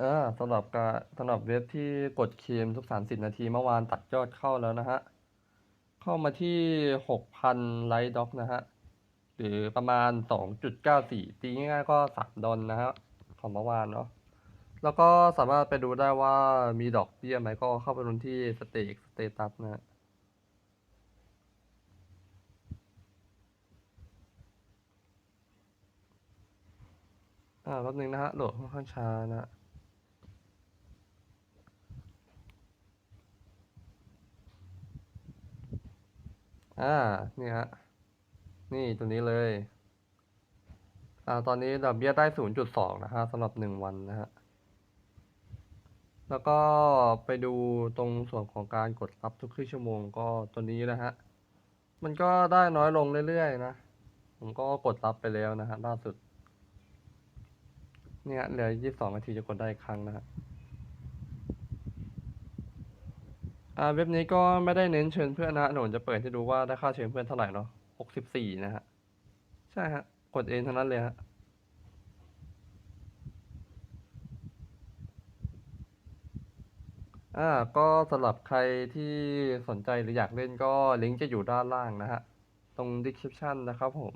เออสำหรับการสำหรับเว็บที่กดเคลมทุกสามสิบนาทีเมื่อวานตัดยอดเข้าแล้วนะฮะ เข้ามาที่หกพันไลท์ด็อกนะฮะ หรือประมาณสองจุดเก้าสี่ตีง่ายๆก็สามดอลนะฮะ ของเมื่อวานเนาะแล้วก็สามารถไปดูได้ว่ามีดอกเบี้ยไหมก็เข้าไปดูที่สเต็กสเตตัสนะฮะอ่าแป๊บนึงนะฮะโหลดค่อนข้างช้านะ อ่านี่ฮะนี่ตัวนี้เลยอ่าตอนนี้ดอกเบี้ยได้0.2นะฮะสำหรับ1วันนะฮะแล้วก็ไปดูตรงส่วนของการกดรับทุกครึ่งชั่วโมงก็ตัวนี้นะฮะมันก็ได้น้อยลงเรื่อยๆนะ ผมก็กดรับไปแล้วนะฮะล่าสุด เนี่ยเหลือ22นาทีจะกดได้อีกครั้งนะฮะ อ่าเว็บนี้ก็ไม่ได้เน้นเชิญเพื่อนนะหนูจะเปิดให้ดูว่าได้ค่าเชิญเพื่อนเท่าไหร่เนาะ64นะฮะ ใช่ฮะ กดเองเท่านั้นเลยฮะอ่าก็สำหรับใครที่สนใจหรืออยากเล่นก็ลิงก์จะอยู่ด้านล่างนะฮะ ตรง description นะครับผม